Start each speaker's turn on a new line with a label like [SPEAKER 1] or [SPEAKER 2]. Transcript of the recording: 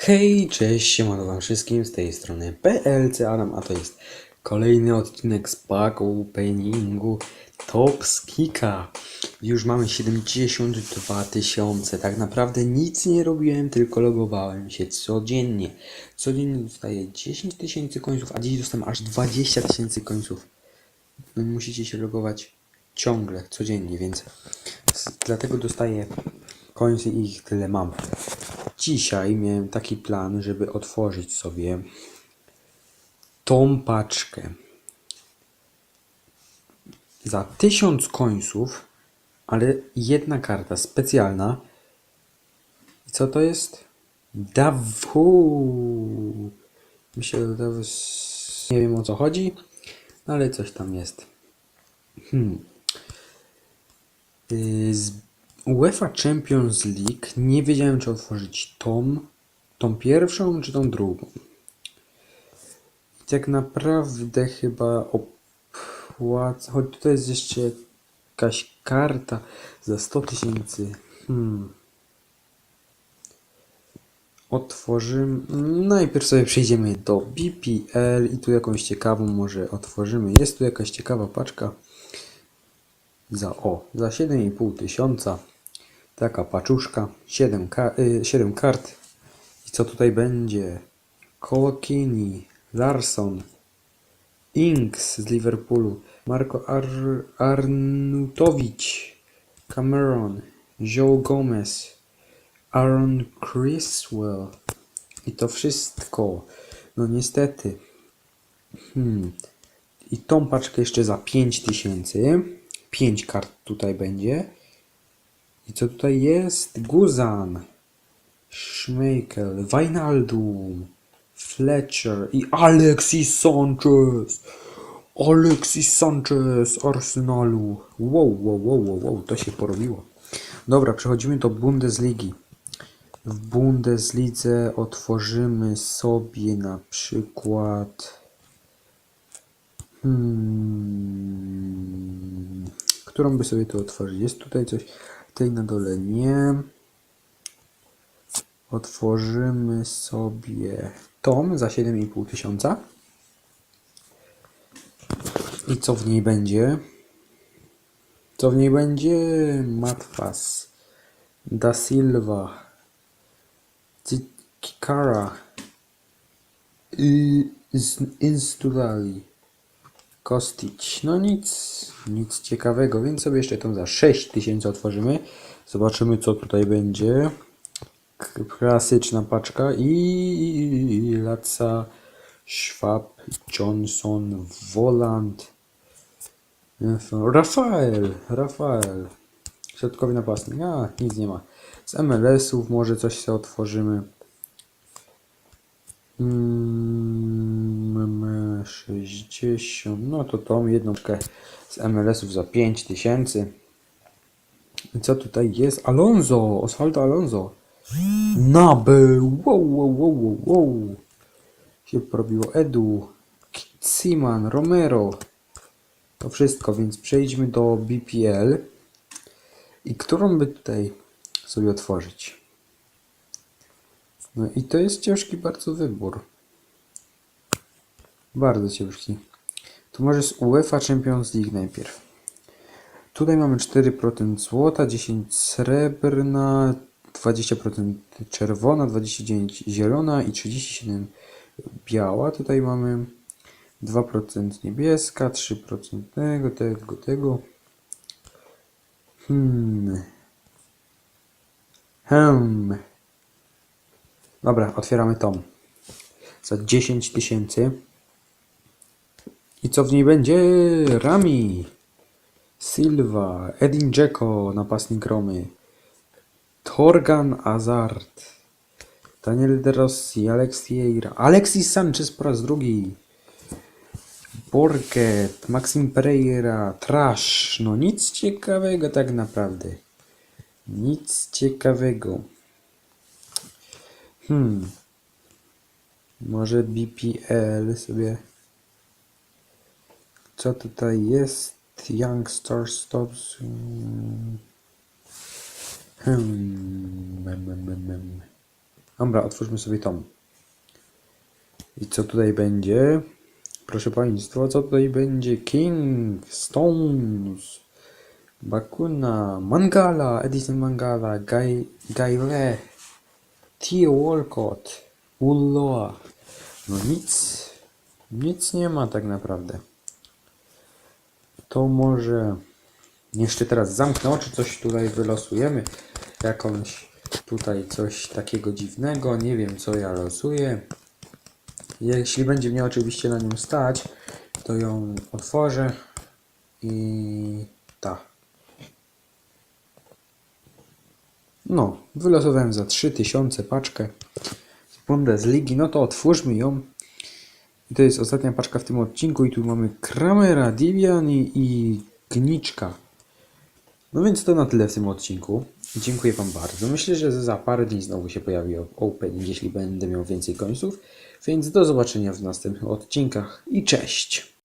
[SPEAKER 1] Hej, cześć, siemano wam wszystkim, z tej strony PLC Adam, a to jest kolejny odcinek z pack openingu Top Kika. Już mamy 72 tysiące, tak naprawdę nic nie robiłem, tylko logowałem się codziennie. Codziennie dostaję 10 tysięcy końców, a dziś dostałem aż 20 tysięcy końców. No, musicie się logować ciągle, codziennie, więc dlatego dostaję końce i ich tyle mam. Dzisiaj miałem taki plan, żeby otworzyć sobie tą paczkę za 1000 końców, ale jedna karta specjalna. I co to jest? Dawu. To jest... Nie wiem o co chodzi, ale coś tam jest. Hmm. Y, Z UEFA Champions League nie wiedziałem, czy otworzyć tą, tą pierwszą, czy tą drugą. Tak naprawdę chyba opłaca. Choć tutaj jest jeszcze jakaś karta za 100 tysięcy. Hmm. Otworzymy. Najpierw sobie przejdziemy do BPL i tu jakąś ciekawą może otworzymy. Jest tu jakaś ciekawa paczka za o, za 7,5 tysiąca. Taka paczuszka, 7, ka y, 7 kart. I co tutaj będzie? Kolokini, Larson, Inks z Liverpoolu, Marco Ar Arnutowicz, Cameron, Joe Gomez, Aaron Criswell. I to wszystko. No niestety. Hmm. I tą paczkę jeszcze za 5000. 5 kart tutaj będzie. I co tutaj jest? Guzan, Schmeichel, Wijnaldum, Fletcher i Alexis Sanchez. Alexis Sanchez Arsenalu. Wow, wow, wow, wow, wow, to się porobiło. Dobra, przechodzimy do Bundesligi. W Bundeslidze otworzymy sobie na przykład Hmm. Którą by sobie tu otworzyć? Jest tutaj coś. Tej na dole nie. Otworzymy sobie tom za 7,5 tysiąca. I co w niej będzie? Co w niej będzie? Matwas, Da Silva, Kikara, i Instulali. Kostić. No nic, nic ciekawego, więc sobie jeszcze tą za 6000 otworzymy. Zobaczymy co tutaj będzie. Klasyczna paczka i Laca, Schwab, Johnson, Voland, Rafael, Rafael. Środkowy napastnik. A, nic nie ma. Z MLS-ów może coś sobie otworzymy. Mm, 60, no to tą jedną z MLS-ów za 5000. I co tutaj jest? Alonso, Osvaldo Alonso. Nabył, wow, wow, wow, wow, wow. Się porobiło Edu, Siman, Romero. To wszystko, więc przejdźmy do BPL. I którą by tutaj sobie otworzyć? No i to jest ciężki bardzo wybór. Bardzo ciężki. To może z UEFA Champions League najpierw. Tutaj mamy 4% złota, 10 srebrna, 20% czerwona, 29 zielona i 37 biała. Tutaj mamy 2% niebieska, 3% tego, tego, tego. Hmm. Hmm. Dobra, otwieramy tom. Za 10 tysięcy. I co w niej będzie? Rami, Silva, Edin Dzeko, napastnik Romy, Torgan Azard, Daniel De Rossi, Alexiera, Alexis Sanchez po raz drugi, Borget, Maxim Pereira, Trash. No nic ciekawego tak naprawdę. Nic ciekawego. Hmm. Może BPL sobie. Co tutaj jest? Young Star Stops. Hmm. Dobra, otwórzmy sobie tom. I co tutaj będzie? Proszę Państwa, co tutaj będzie? King, Stones, Bakuna, Mangala, Edison Mangala, Guy Theo Walcott, Ulloa. No nic, nic nie ma tak naprawdę. To może jeszcze teraz zamknę oczy, coś tutaj wylosujemy. Jakąś tutaj coś takiego dziwnego. Nie wiem co ja losuję. Jeśli będzie mnie oczywiście na nią stać, to ją otworzę i ta. No, wylosowałem za 3000 paczkę z Bundesligi, no to otwórzmy ją. I to jest ostatnia paczka w tym odcinku i tu mamy Kramera, Divian i, i Gniczka. No więc to na tyle w tym odcinku. Dziękuję Wam bardzo. Myślę, że za parę dni znowu się pojawi opening, jeśli będę miał więcej końców. Więc do zobaczenia w następnych odcinkach i cześć!